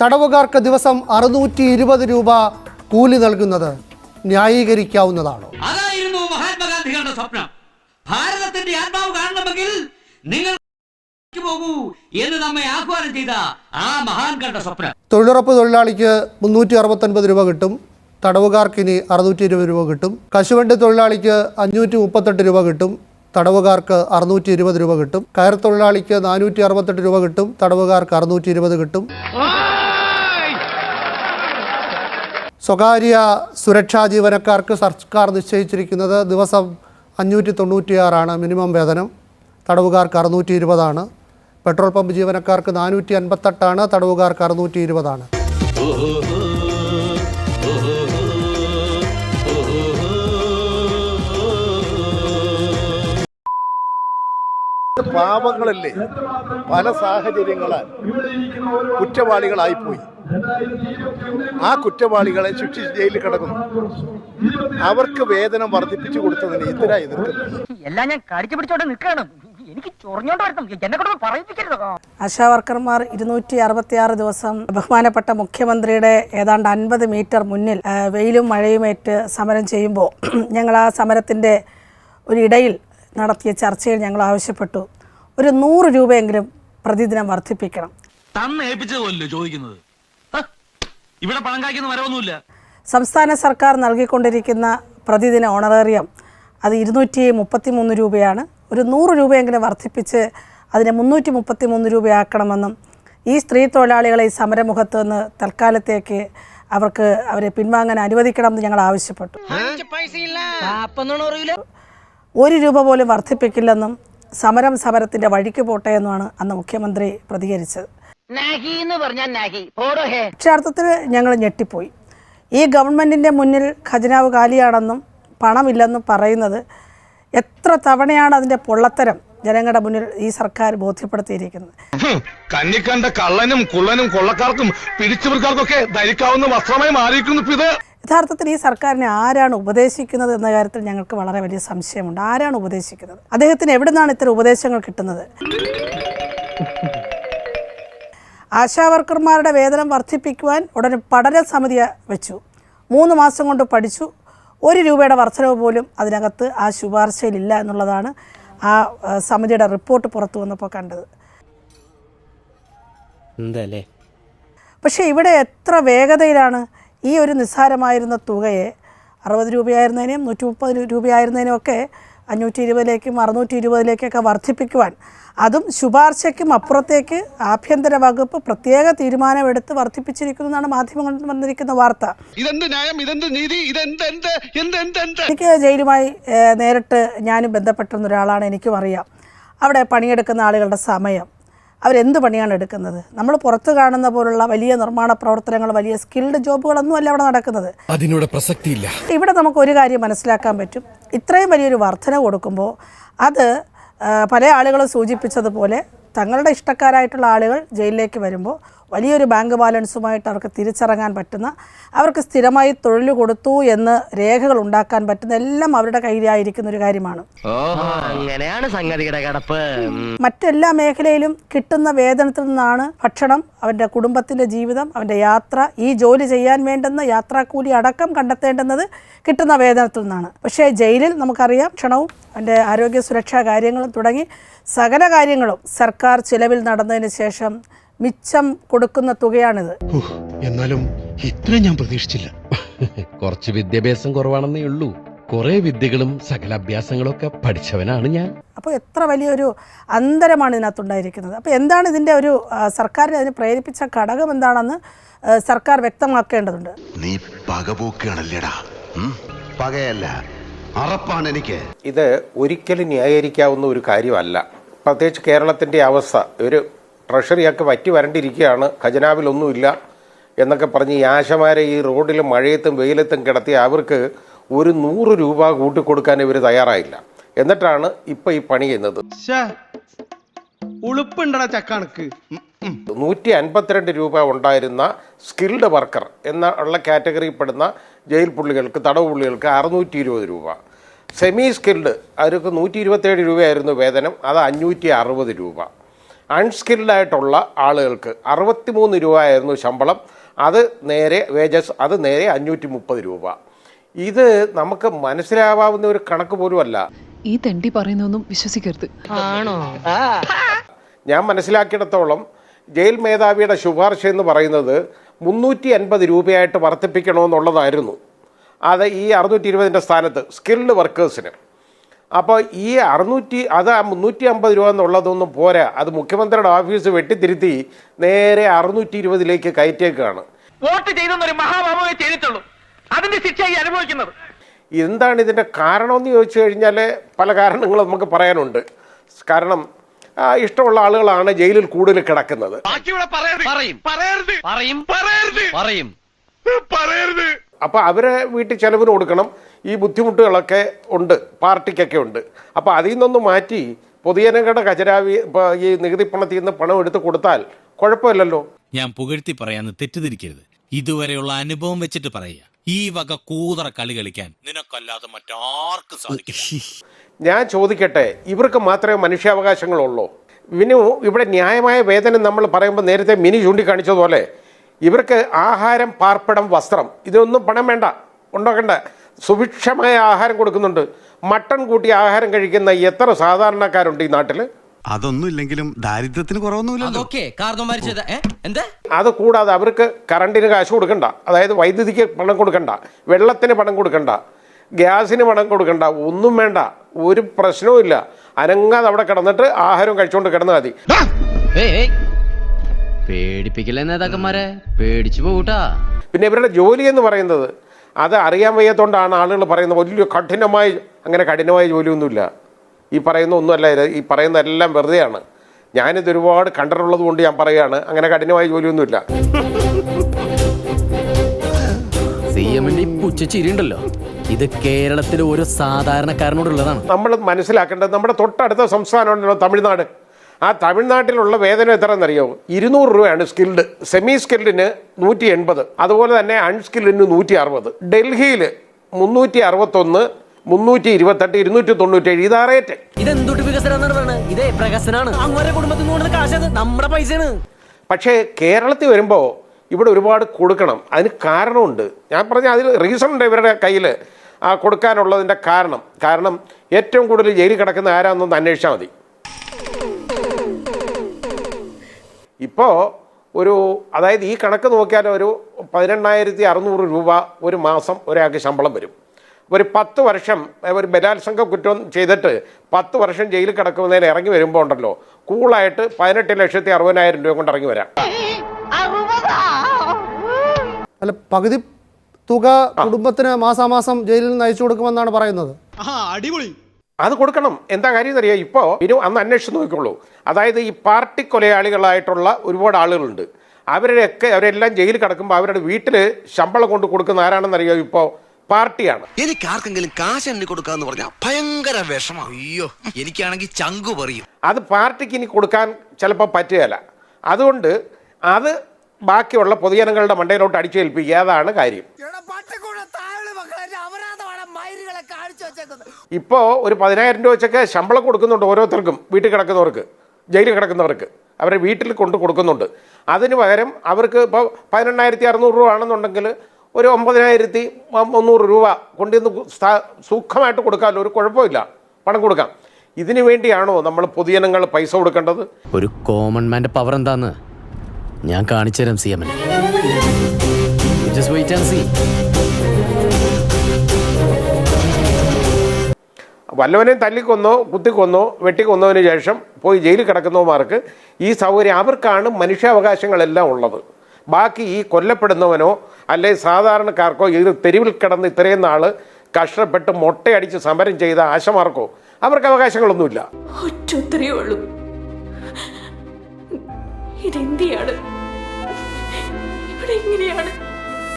തടവുകാർക്ക് ദിവസം അറുന്നൂറ്റി ഇരുപത് രൂപ കൂലി നൽകുന്നത് ന്യായീകരിക്കാവുന്നതാണോ. അതായിരുന്നു മഹാത്മാഗാന്ധികളുടെ സ്വപ്നം. ഭാരതത്തിന്റെ ആത്മാവ് കാണണമെങ്കിൽ നിങ്ങൾ പോകൂ എന്ന് നമ്മെ ആഹ്വാനം ചെയ്ത ആ മഹാൻകളുടെ സ്വപ്നം. തൊഴിലുറപ്പ് തൊഴിലാളിക്ക് മുന്നൂറ്റി അറുപത്തൊൻപത് രൂപ കിട്ടും. തടവുകാർക്ക് ഇനി അറുന്നൂറ്റി ഇരുപത് രൂപ കിട്ടും. കശുവണ്ടി തൊഴിലാളിക്ക് അഞ്ഞൂറ്റി മുപ്പത്തെട്ട് രൂപ കിട്ടും. തടവുകാർക്ക് അറുന്നൂറ്റി ഇരുപത് രൂപ കിട്ടും. കയർ തൊഴിലാളിക്ക് നാനൂറ്റി അറുപത്തെട്ട് രൂപ കിട്ടും. തടവുകാർക്ക് അറുന്നൂറ്റി ഇരുപത് കിട്ടും സ്വകാര്യ സുരക്ഷാ ജീവനക്കാർക്ക് സർക്കാർ നിശ്ചയിച്ചിരിക്കുന്നത് ദിവസം അഞ്ഞൂറ്റി തൊണ്ണൂറ്റിയാറാണ് മിനിമം വേതനം. തടവുകാർക്ക് അറുന്നൂറ്റി ഇരുപതാണ് പെട്രോൾ പമ്പ് ജീവനക്കാർക്ക് നാനൂറ്റി അൻപത്തെട്ടാണ് തടവുകാർക്ക് അറുന്നൂറ്റി ഇരുപതാണ് പാപങ്ങളല്ലേ? പല സാഹചര്യങ്ങളാൽ കുറ്റവാളികളായിപ്പോയി. ആ കുറ്റവാളികളെ ശിക്ഷിച്ച് ജയിലിൽ കിടക്കുന്നു. അവർക്ക് വേതനം വർദ്ധിപ്പിച്ചു കൊടുത്തതിന് എന്തിനാ എതിർക്കുന്നത്? എല്ലാം ഞാൻ കടിച്ചു പിടിച്ചോണ്ട് നിൽക്കണം എനിക്ക് ആശാ വർക്കർമാർ ഇരുന്നൂറ്റി അറുപത്തി ആറ് ദിവസം ബഹുമാനപ്പെട്ട മുഖ്യമന്ത്രിയുടെ ഏതാണ്ട് അൻപത് മീറ്റർ മുന്നിൽ വെയിലും മഴയുമേറ്റ് സമരം ചെയ്യുമ്പോൾ ഞങ്ങൾ ആ സമരത്തിന്റെ ഒരിടയിൽ ഇടയിൽ നടത്തിയ ചർച്ചയിൽ ഞങ്ങൾ ആവശ്യപ്പെട്ടു. ഒരു നൂറ് രൂപയെങ്കിലും പ്രതിദിനം വർദ്ധിപ്പിക്കണം. ചോദിക്കുന്നത്. ഇവിടെ പണം കായ്ക്കുന്ന മരമൊന്നുമില്ല സംസ്ഥാന സർക്കാർ നൽകിക്കൊണ്ടിരിക്കുന്ന പ്രതിദിന ഓണറേറിയം അത് ഇരുന്നൂറ്റി മുപ്പത്തി മൂന്ന് രൂപയാണ്. ഒരു നൂറ് രൂപയെങ്കിലും വർദ്ധിപ്പിച്ച് അതിനെ മുന്നൂറ്റി മുപ്പത്തി മൂന്ന് രൂപയാക്കണമെന്നും ഈ സ്ത്രീ തൊഴിലാളികളെ ഈ സമരമുഖത്ത് നിന്ന് തൽക്കാലത്തേക്ക് അവർക്ക് അവരെ പിൻവാങ്ങാൻ അനുവദിക്കണമെന്ന് ഞങ്ങൾ ആവശ്യപ്പെട്ടു. ഒരു രൂപ പോലും വർദ്ധിപ്പിക്കില്ലെന്നും സമരം സമരത്തിന്റെ വഴിക്ക് പോട്ടെ എന്നാണ് അന്ന് മുഖ്യമന്ത്രി പ്രതികരിച്ചത്. അക്ഷരാർത്ഥത്തിൽ ഞങ്ങൾ ഞെട്ടിപ്പോയി. ഈ ഗവൺമെന്റിന്റെ മുന്നിൽ ഖജനാവ് കാലിയാണെന്നും പണമില്ലെന്നും പറയുന്നത് എത്ര തവണയാണ് അതിന്റെ പൊള്ളത്തരം ജനങ്ങളുടെ മുന്നിൽ ഈ സർക്കാർ ബോധ്യപ്പെടുത്തിയിരിക്കുന്നത്? കണ്ണിക്കണ്ട കള്ളനും കുള്ളനും കൊള്ളക്കാർക്കും പിടിച്ചവർക്കാർക്കൊക്കെ ധരിക്കാവുന്ന വസ്ത്രമായി മാറിയിരിക്കുന്നു ഇത്. യഥാർത്ഥത്തിൽ ഈ സർക്കാരിനെ ആരാണ് ഉപദേശിക്കുന്നത് എന്ന കാര്യത്തിൽ ഞങ്ങൾക്ക് വളരെ വലിയ സംശയമുണ്ട്. ആരാണ് ഉപദേശിക്കുന്നത്? അദ്ദേഹത്തിന് എവിടെ നിന്നാണ് ഇത്തരം ഉപദേശങ്ങൾ കിട്ടുന്നത്? ആശാവർക്കർമാരുടെ വേതനം വർദ്ധിപ്പിക്കുവാൻ ഉടനെ പഠന സമിതി വെച്ചു. മൂന്ന് മാസം കൊണ്ട് പഠിച്ചു. ഒരു രൂപയുടെ വർധനവ് പോലും അതിനകത്ത് ആ ശുപാർശയിലില്ല എന്നുള്ളതാണ് ആ സമിതിയുടെ റിപ്പോർട്ട് പുറത്തു വന്നപ്പോൾ കണ്ടത്. പക്ഷേ ഇവിടെ എത്ര വേഗതയിലാണ് ഈ ഒരു നിസ്സാരമായിരുന്ന തുകയെ അറുപത് രൂപയായിരുന്നതിനും നൂറ്റി മുപ്പത് രൂപയായിരുന്നതിനും ഒക്കെ അഞ്ഞൂറ്റി ഇരുപതിലേക്കും അറുന്നൂറ്റി ഇരുപതിലേക്കൊക്കെ വർദ്ധിപ്പിക്കുവാൻ അതും ശുപാർശയ്ക്കും അപ്പുറത്തേക്ക് ആഭ്യന്തര വകുപ്പ് പ്രത്യേക തീരുമാനമെടുത്ത് വർദ്ധിപ്പിച്ചിരിക്കുന്നു എന്നാണ് മാധ്യമങ്ങളിൽ വന്നിരിക്കുന്ന വാർത്ത. എനിക്ക് ജയിലുമായി നേരിട്ട് ഞാനും ബന്ധപ്പെട്ടിരുന്ന ഒരാളാണ് എനിക്കും അറിയാം. അവിടെ പണിയെടുക്കുന്ന ആളുകളുടെ സമയം അവരെന്ത് പണിയാണ് എടുക്കുന്നത്? നമ്മൾ പുറത്ത് കാണുന്ന പോലുള്ള വലിയ നിർമ്മാണ പ്രവർത്തനങ്ങൾ വലിയ സ്കിൽഡ് ജോബുകളൊന്നും അല്ല അവിടെ നടക്കുന്നത്. അതിനോട് പ്രസക്തിയില്ല. ഇവിടെ നമുക്ക് ഒരു കാര്യം മനസ്സിലാക്കാൻ പറ്റും. ഇത്രയും വലിയൊരു വർധന കൊടുക്കുമ്പോൾ അത് പല ആളുകളും സൂചിപ്പിച്ചതുപോലെ തങ്ങളുടെ ഇഷ്ടക്കാരായിട്ടുള്ള ആളുകൾ ജയിലിലേക്ക് വരുമ്പോൾ വലിയൊരു ബാങ്ക് ബാലൻസുമായിട്ട് അവർക്ക് തിരിച്ചിറങ്ങാൻ പറ്റുന്ന അവർക്ക് സ്ഥിരമായി തൊഴിൽ കൊടുത്തു എന്ന് രേഖകൾ ഉണ്ടാക്കാൻ പറ്റുന്ന എല്ലാം അവരുടെ കയ്യിലായിരിക്കുന്ന ഒരു കാര്യമാണ്. ഓഹോ. അങ്ങനെയാണ് സംഗതിയുടെ കിടപ്പ്. മറ്റെല്ലാ മേഖലയിലും കിട്ടുന്ന വേതനത്തിൽ നിന്നാണ് ഭക്ഷണം അവന്റെ കുടുംബത്തിന്റെ ജീവിതം അവന്റെ യാത്ര ഈ ജോലി ചെയ്യാൻ വേണ്ടുന്ന യാത്രാക്കൂലി അടക്കം കണ്ടെത്തേണ്ടുന്നത് കിട്ടുന്ന വേതനത്തിൽ നിന്നാണ്. പക്ഷേ ജയിലിൽ നമുക്കറിയാം ക്ഷണവും അവന്റെ ആരോഗ്യ സുരക്ഷാ കാര്യങ്ങളും തുടങ്ങി സകല കാര്യങ്ങളും സർക്കാർ ചിലവിൽ നടന്നതിന് ശേഷം മിച്ചം കൊടുക്കുന്ന തുകയാണിത്. എന്നാലും ഇത്രയും ഞാൻ പ്രതീക്ഷിച്ചില്ല. കുറച്ച് വിദ്യാഭ്യാസം കുറവാണെന്നേ ഉള്ളൂ. കുറെ വിദ്യകളും സകല അഭ്യാസങ്ങളൊക്കെ പഠിച്ചവനാണ് ഞാൻ. അപ്പോൾ എത്ര വലിയൊരു അന്തരമാണ് ഇതിനകത്തുണ്ടായിരിക്കുന്നത്. അപ്പോൾ എന്താണ് ഇതിന്റെ ഒരു സർക്കാരിനെ അതിന് പ്രേരിപ്പിച്ച ഘടകം എന്താണെന്ന് സർക്കാർ വ്യക്തമാക്കേണ്ടതുണ്ട്? നീ പകപോക്കുകയാണല്ലേടാ. പകയല്ല അറപ്പാണ് എനിക്ക്. ഇത് ഒരിക്കലും ന്യായീകരിക്കാവുന്ന ഒരു കാര്യമല്ല. പ്രത്യേകിച്ച് കേരളത്തിന്റെ അവസ്ഥ ഒരു ട്രഷറിയൊക്കെ വറ്റി വരണ്ടിരിക്കുകയാണ്. ഖജനാവിലൊന്നുമില്ല എന്നൊക്കെ പറഞ്ഞ് ഈ ആശമാരെ ഈ റോഡിലും മഴയത്തും വെയിലത്തും കിടത്തി അവർക്ക് ഒരു നൂറ് രൂപ കൂട്ടിക്കൊടുക്കാൻ ഇവർ തയ്യാറായില്ല. എന്നിട്ടാണ് ഇപ്പം ഈ പണി ചെയ്യുന്നത്. ഉളുപ്പുണ്ടടാ ചക്കണക്ക്. നൂറ്റി അൻപത്തിരണ്ട് രൂപ ഉണ്ടായിരുന്ന സ്കിൽഡ് വർക്കർ എന്ന ഉള്ള കാറ്റഗറിയിൽ പെടുന്ന ജയിൽ പുള്ളികൾക്ക് തടവ് പുള്ളികൾക്ക് അറുന്നൂറ്റി ഇരുപത് രൂപ. സെമി സ്കിൽഡ് അവർക്ക് നൂറ്റി ഇരുപത്തേഴ് രൂപയായിരുന്നു വേതനം. അത് അഞ്ഞൂറ്റി അറുപത് രൂപ. അൺസ്കിൽഡ് ആയിട്ടുള്ള ആളുകൾക്ക് അറുപത്തിമൂന്ന് രൂപയായിരുന്നു ശമ്പളം. അത് നേരെ വേജസ് അത് നേരെ അഞ്ഞൂറ്റി മുപ്പത് രൂപ. ഇത് നമുക്ക് മനസ്സിലാവാവുന്ന ഒരു കണക്ക് പോലും അല്ല. ഈ തെണ്ടി പറയുന്നൊന്നും വിശ്വസിക്കരുത്. ആണോ? ഞാൻ മനസ്സിലാക്കിയിടത്തോളം ജയിൽ മേധാവിയുടെ ശുപാർശ എന്ന് പറയുന്നത് മുന്നൂറ്റി അൻപത് രൂപയായിട്ട് വർദ്ധിപ്പിക്കണമെന്നുള്ളതായിരുന്നു. അത് ഈ അറുന്നൂറ്റി ഇരുപതിന്റെ സ്ഥാനത്ത് സ്കിൽഡ് വർക്കേഴ്സിന് അപ്പോൾ ഈ അറുന്നൂറ്റി അത് ആ മുന്നൂറ്റി അമ്പത് രൂപ എന്നുള്ളതൊന്നും പോരാ. അത് മുഖ്യമന്ത്രിയുടെ ഓഫീസ് വെട്ടിത്തിരുത്തി നേരെ അറുന്നൂറ്റി ഇരുപതിലേക്ക് കയറ്റേക്കാണ്. വോട്ട് ചെയ്തെന്നൊരു മഹാഭാവമേ ചെയ്തിട്ടുള്ളൂ. അതിന്റെ ശിക്ഷയായി അനുഭവിക്കുന്നത്. എന്താണ് ഇതിന്റെ കാരണമെന്ന് ചോദിച്ചു കഴിഞ്ഞാൽ പല കാരണങ്ങളും നമുക്ക് പറയാനുണ്ട്. കാരണം ഇഷ്ടമുള്ള ആളുകളാണ് ജയിലിൽ കൂടുതൽ കിടക്കുന്നത്. അപ്പൊ പറയരുത്. പറയും. പറയരുത്. പറയും. പറയരുത്. അപ്പോൾ അവരെ വീട്ടിൽ ചെലവിന് കൊടുക്കണം. ഈ ബുദ്ധിമുട്ടുകളൊക്കെ ഉണ്ട് പാർട്ടിക്കൊക്കെ ഉണ്ട്. അപ്പോൾ അതിൽ നിന്നൊന്ന് മാറ്റി പൊതുജനങ്ങളുടെ ഖജരാവി ഈ നികുതി പണത്തിൽ നിന്ന് പണം എടുത്ത് കൊടുത്താൽ കുഴപ്പമില്ലല്ലോ. ഞാൻ പുകഴ്ത്തി പറയാന്ന് തെറ്റിദ്ധരിക്കരുത്. ഇതുവരെയുള്ള അനുഭവം വെച്ചിട്ട് പറയുക. ഈ വക കൂതറ കളി കളിക്കാൻ നിനക്കല്ലാതെ മറ്റാർക്കും സാധിക്കില്ല. ഞാൻ ചോദിക്കട്ടെ ഇവർക്ക് മാത്രമേ മനുഷ്യാവകാശങ്ങളുള്ളൂ. വിനു ഇവിടെ ന്യായമായ വേതനം നമ്മൾ പറയുമ്പോൾ നേരത്തെ മിനി ചൂണ്ടിക്കാണിച്ചതുപോലെ ഇവർക്ക് ആഹാരം പാർപ്പിടം വസ്ത്രം ഇതൊന്നും പണം വേണ്ട. ഉണ്ടാക്കണ്ട സുഭിക്ഷമായ ആഹാരം കൊടുക്കുന്നുണ്ട്. മട്ടൺ കൂട്ടി ആഹാരം കഴിക്കുന്ന എത്ര സാധാരണക്കാരുണ്ട് ഈ നാട്ടിൽ അതൊന്നും ഇല്ലെങ്കിലും ദാരിദ്ര്യത്തിന് കുറവൊന്നുമില്ലല്ലോ. എന്താ? അത് കൂടാതെ അവർക്ക് കറണ്ടിന് കാശ് കൊടുക്കണ്ട. അതായത് വൈദ്യുതിക്ക് പണം കൊടുക്കണ്ട. വെള്ളത്തിന് പണം കൊടുക്കണ്ട. ഗ്യാസിന് പണം കൊടുക്കണ്ട. ഒന്നും വേണ്ട. ഒരു പ്രശ്നവും ഇല്ല. അനങ്ങാതെ അവിടെ കിടന്നിട്ട് ആഹാരം കഴിച്ചുകൊണ്ട് കിടന്നാൽ മതി. പേടിപ്പിക്കില്ല നേതാക്കന്മാരെ? പേടിച്ചു പോകൂട്ടാ പിന്നെ ഇവരുടെ ജോലി എന്ന് പറയുന്നത് അത് അറിയാൻ വയ്യാത്തതുകൊണ്ടാണ് ആളുകൾ പറയുന്നത് വലിയ കഠിനമായ അങ്ങനെ കഠിനമായ ജോലിയൊന്നുമില്ല. ഈ പറയുന്ന ഒന്നുമല്ല ഈ പറയുന്ന എല്ലാം വെറുതെയാണ്. ഞാനിത് ഒരുപാട് കണ്ടിട്ടുള്ളത് കൊണ്ട് ഞാൻ പറയുകയാണ് അങ്ങനെ കഠിനമായ ജോലിയൊന്നുമില്ല. സി എമ്മിന്റെ പുച്ച ചിരിയുണ്ടല്ലോ. ഇത് കേരളത്തിലെ ഒരു സാധാരണക്കാരനോടുള്ളതാണ്. നമ്മൾ മനസ്സിലാക്കേണ്ടത് നമ്മുടെ തൊട്ടടുത്ത സംസ്ഥാനമാണല്ലോ തമിഴ്നാട്. ആ തമിഴ്നാട്ടിലുള്ള വേതനം എത്രയെന്നറിയോ? ഇരുന്നൂറ് രൂപയാണ് സ്കിൽഡ് സെമി സ്കിൽഡിന് നൂറ്റി എൺപത് അതുപോലെ തന്നെ അൺസ്കിൽഡിന് നൂറ്റി അറുപത് ഡൽഹിയിൽ മുന്നൂറ്റി അറുപത്തൊന്ന് മുന്നൂറ്റി ഇരുപത്തെട്ട് ഇരുന്നൂറ്റി തൊണ്ണൂറ്റേഴ് ഇതാ റേറ്റ് ഇതെന്തൊട്ട് വികസനം ഇതേ പ്രകസനാണ് അങ്ങോരെ കുടുംബത്തിൽ നിന്ന് കാശത് നമ്മുടെ പൈസയാണ്. പക്ഷേ കേരളത്തിൽ വരുമ്പോൾ ഇവിടെ ഒരുപാട് കൊടുക്കണം. അതിന് കാരണമുണ്ട്. ഞാൻ പറഞ്ഞ അതിൽ റീസൺ ഉണ്ട് ഇവരുടെ കയ്യിൽ ആ കൊടുക്കാനുള്ളതിന്റെ കാരണം. കാരണം ഏറ്റവും കൂടുതൽ ജയിലിൽ കിടക്കുന്ന ആരാന്നൊന്ന് അന്വേഷിച്ചാൽ മതി. ഇപ്പോൾ ഒരു അതായത് ഈ കണക്ക് നോക്കിയാൽ ഒരു പതിനെണ്ണായിരത്തി അറുന്നൂറ് രൂപ ഒരു മാസം ഒരാൾക്ക് ശമ്പളം വരും. ഒരു പത്ത് വർഷം ഒരു ബലാത്സംഗ കുറ്റം ചെയ്തിട്ട് പത്ത് വർഷം ജയിലിൽ കിടക്കുന്നതിന് ഇറങ്ങി വരുമ്പോൾ ഉണ്ടല്ലോ കൂളായിട്ട് പതിനെട്ട് ലക്ഷത്തി അറുപതിനായിരം രൂപ കൊണ്ട് ഇറങ്ങി വരാം. അല്ല പകുതി തുക കുടുംബത്തിന് മാസാമാസം ജയിലിൽ നിന്ന് അയച്ചു കൊടുക്കുമെന്നാണ് പറയുന്നത്. അത് കൊടുക്കണം. എന്താ കാര്യം എന്നറിയാം? ഇപ്പോൾ ഇനി അന്ന് അന്വേഷിച്ച് നോക്കിക്കോളൂ. അതായത് ഈ പാർട്ടി കൊലയാളികളായിട്ടുള്ള ഒരുപാട് ആളുകളുണ്ട്. അവരുടെയൊക്കെ അവരെല്ലാം ജയിലിൽ കിടക്കുമ്പോൾ അവരുടെ വീട്ടിൽ ശമ്പളം കൊണ്ട് കൊടുക്കുന്ന ആരാണെന്നറിയോ ഇപ്പോൾ പാർട്ടിയാണ്. എനിക്ക് ആർക്കെങ്കിലും കാശ് എണ്ണി കൊടുക്കാന്ന് പറഞ്ഞാൽ ഭയങ്കര വിഷമ. അയ്യോ എനിക്കാണെങ്കിൽ ചങ്കു പറയും. അത് പാർട്ടിക്ക് ഇനി കൊടുക്കാൻ ചിലപ്പോൾ പറ്റുകയില്ല. അതുകൊണ്ട് അത് ബാക്കിയുള്ള പൊതുജനങ്ങളുടെ മണ്ടയിലോട്ട് അടിച്ചേൽപ്പിക്കുക. അതാണ് കാര്യം. ഇപ്പോൾ ഒരു പതിനായിരം രൂപ വെച്ചൊക്കെ ശമ്പളം കൊടുക്കുന്നുണ്ട് ഓരോരുത്തർക്കും വീട്ടിൽ കിടക്കുന്നവർക്ക് ജയിലിൽ കിടക്കുന്നവർക്ക്. അവരെ വീട്ടിൽ കൊണ്ട് കൊടുക്കുന്നുണ്ട്. അതിന് പകരം അവർക്ക് ഇപ്പോൾ പതിനെണ്ണായിരത്തി അറുന്നൂറ് രൂപ ആണെന്നുണ്ടെങ്കിൽ ഒരു ഒമ്പതിനായിരത്തി മുന്നൂറ് രൂപ കൊണ്ടുവന്ന് സുഖമായിട്ട് കൊടുക്കാമല്ലോ ഒരു കുഴപ്പമില്ല. പണം കൊടുക്കാം. ഇതിനു വേണ്ടിയാണോ നമ്മൾ പൊതുജനങ്ങൾ പൈസ കൊടുക്കേണ്ടത്? ഒരു കോമൺ മാന്റെ പവർ എന്താന്ന് ഞാൻ കാണിച്ചു തരാം സി എമ്മിന് ജസ്റ്റ് വെയിറ്റ് ആൻഡ് സീ വല്ലവനെയും തല്ലിക്കൊന്നോ കുത്തിക്കൊന്നോ വെട്ടിക്കൊന്നതിന് ശേഷം പോയി ജയിലിൽ കിടക്കുന്നവന്മാർക്ക് ഈ സൗകര്യം അവർക്കാണ് മനുഷ്യാവകാശങ്ങളെല്ലാം ഉള്ളത്. ബാക്കി ഈ കൊല്ലപ്പെടുന്നവനോ അല്ലെ സാധാരണക്കാർക്കോ ഇത് തെരുവിൽ കിടന്ന് ഇത്രയും നാൾ കഷ്ടപ്പെട്ട് മൊട്ടയടിച്ച് സമരം ചെയ്ത ആശമാർക്കോ അവർക്ക് അവകാശങ്ങളൊന്നുമില്ല. ഒറ്റൊത്തരേ ഉള്ളൂ ഇതെന്തിയാണ്? ഇവിടെ എങ്ങനെയാണ്